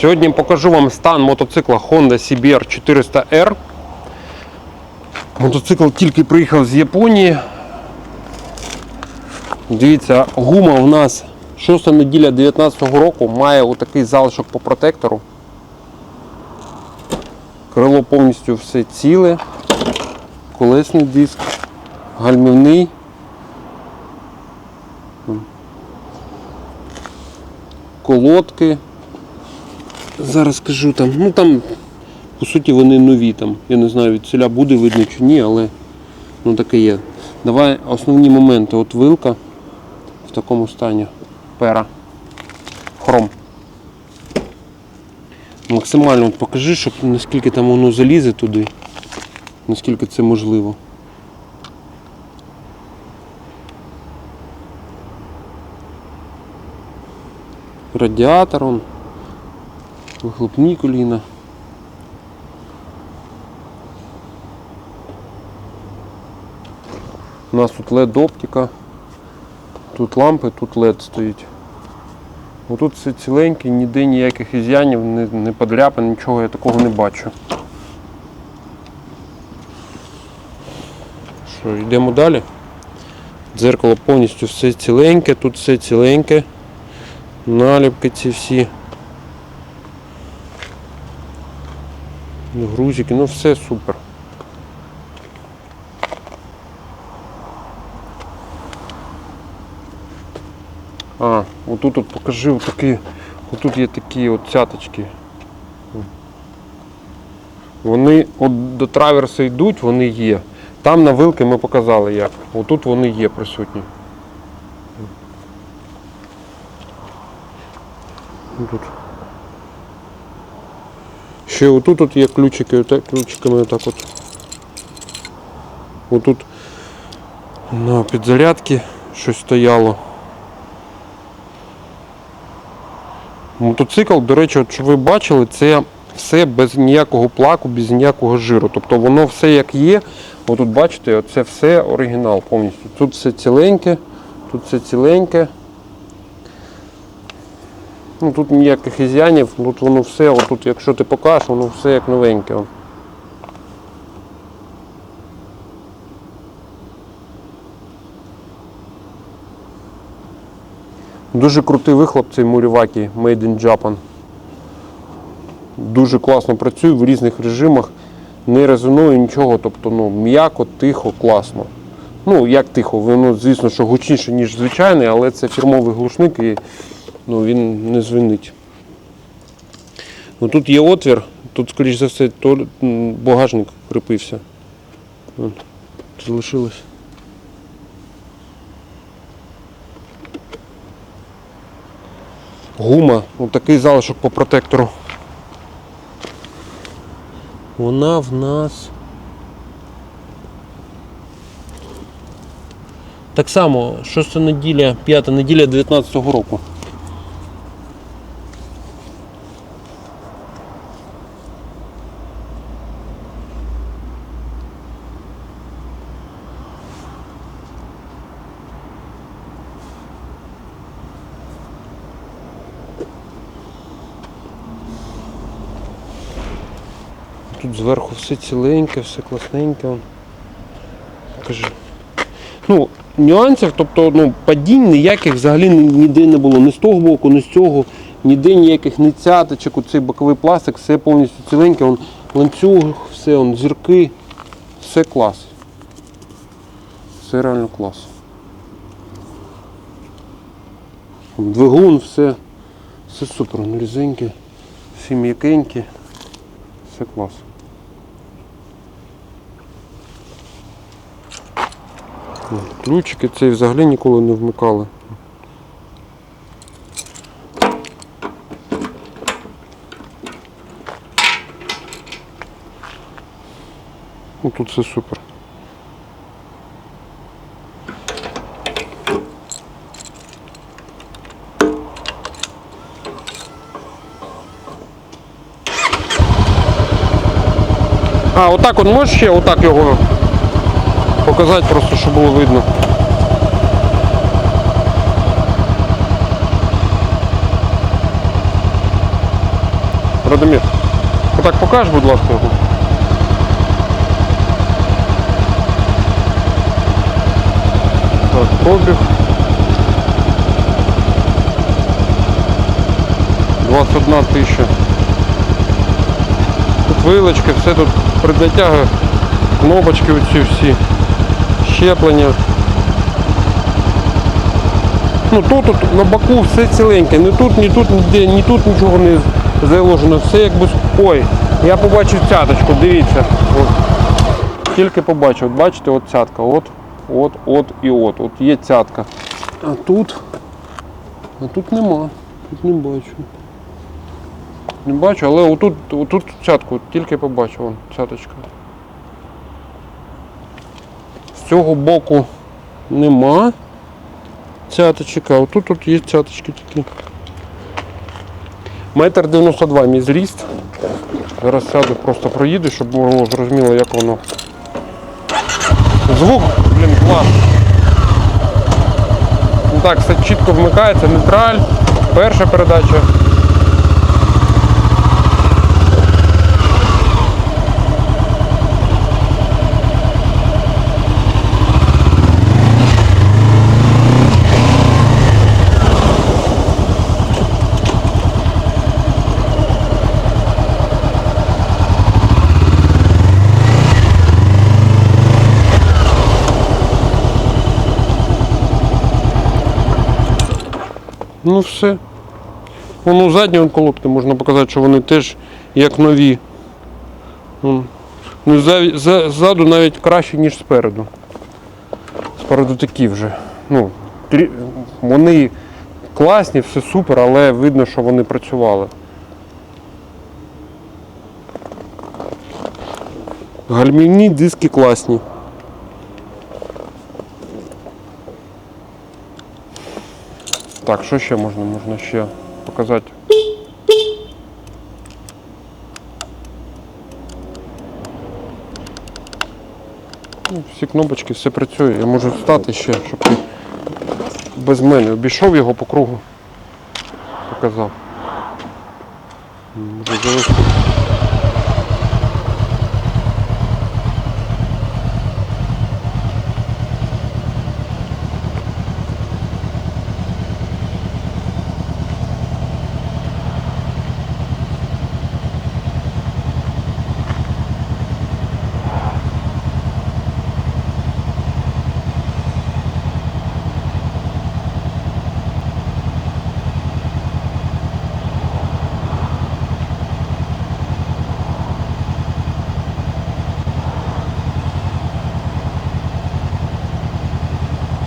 Сьогодні покажу вам стан мотоцикла Honda CBR 400R. Мотоцикл тільки приїхав з Японії. Дивіться, гума у нас 6 неділя 2019 року має отакий залишок по протектору. Крило повністю все ціле, колесний диск, гальмівний. Колодки. Зараз скажу там, ну там, по суті, вони нові там. Я не знаю, від ціля буде видно чи ні, але ну таке є. Давай основні моменти. От вилка в такому стані. Пера. Хром. Максимально от покажи, щоб наскільки там воно залізе туди, наскільки це можливо. Радіатор он, вихлопні коліна. У нас тут LED оптика, тут лампи, тут LED стоїть. Отут все ціленьке, ніде ніяких ізянів, не, не подряпин, нічого я такого не бачу. Що, йдемо далі. Дзеркало повністю все ціленьке, тут все ціленьке. Наліпки ці всі. Грузики, ну все супер. А, отут от покажи отакі, отут є такі от цяточки. Вони от до траверса йдуть, вони є. Там на вилки ми показали як. Отут вони є присутні. Тут. Ще отут от є ключики, отак, ключиками отак от. Отут на підзарядці щось стояло. Мотоцикл, до речі, от, що ви бачили, це все без ніякого плаку, без ніякого жиру. Тобто воно все як є. Отут бачите, це все оригінал повністю. Тут все ціленьке, тут все ціленьке. Ну, тут ніяких ізянів, тут воно все, отут, якщо ти покажеш, воно все як новеньке. Дуже крутий вихлоп цей Мурівакі Made in Japan. Дуже класно працює в різних режимах, не резонує нічого, тобто ну, м'яко, тихо, класно. Ну, як тихо, воно, звісно, що гучніше, ніж звичайний, але це фірмовий глушник і ну, він не звинить. Ну, тут є отвір, тут, скоріш за все, то, багажник кріпився. Залишилось. Гума, отакий залишок по протектору. Вона в нас. Так само, 6 неділя, 5 неділя 19 року. Тут зверху все ціленьке, все класненьке. Покажи. Ну, нюансів, тобто ну, падінь ніяких взагалі ніде не було. Ні з того боку, ні з цього, ніде ніяких ні цяточок, оцей боковий пластик, все повністю ціленьке, он, ланцюг, все, он, зірки, все клас. Все реально клас. Двигун, все, все супер, різеньке, всі м'якенькі, все клас. Ключики цей взагалі ніколи не вмикали. Ну, тут все супер. А, отак от можеш ще отак його показати просто, щоб було видно. Радомір. Отак покаж, будь ласка. Так, пробіг. 21 тисяча. Тут вилочки, все тут придатяги, кнопочки оці всі, щеплення. Ну тут, тут на боку все ціленьке, ні тут, ні тут, ніде, ні тут нічого не заложено, все якби. Ой, я побачив цяточку, дивіться. От. Тільки побачив, от бачите, от цятка, от, от, от і от. От є цятка. А тут. А тут нема. Тут не бачу. Не бачу, але отут, отут цятку, тільки побачив, цяточка. Цього боку нема цяточок, а отут тут є цяточки такі. Метр 92 мій зріст. Зараз сяду, просто проїду, щоб було зрозуміло, як воно. Звук, блін, клас. Ну так, все чітко вмикається, нейтраль, перша передача. Ну все. Воно задні вон колодки можна показати, що вони теж як нові. Ну, за, ззаду навіть краще, ніж спереду. Спереду такі вже. Ну, вони класні, все супер, але видно, що вони працювали. Гальмівні диски класні. Так, що ще можна? Можна ще показати. Ну, всі кнопочки, все працює. Я можу встати ще, щоб ти без мене обійшов його по кругу. Показав. Можу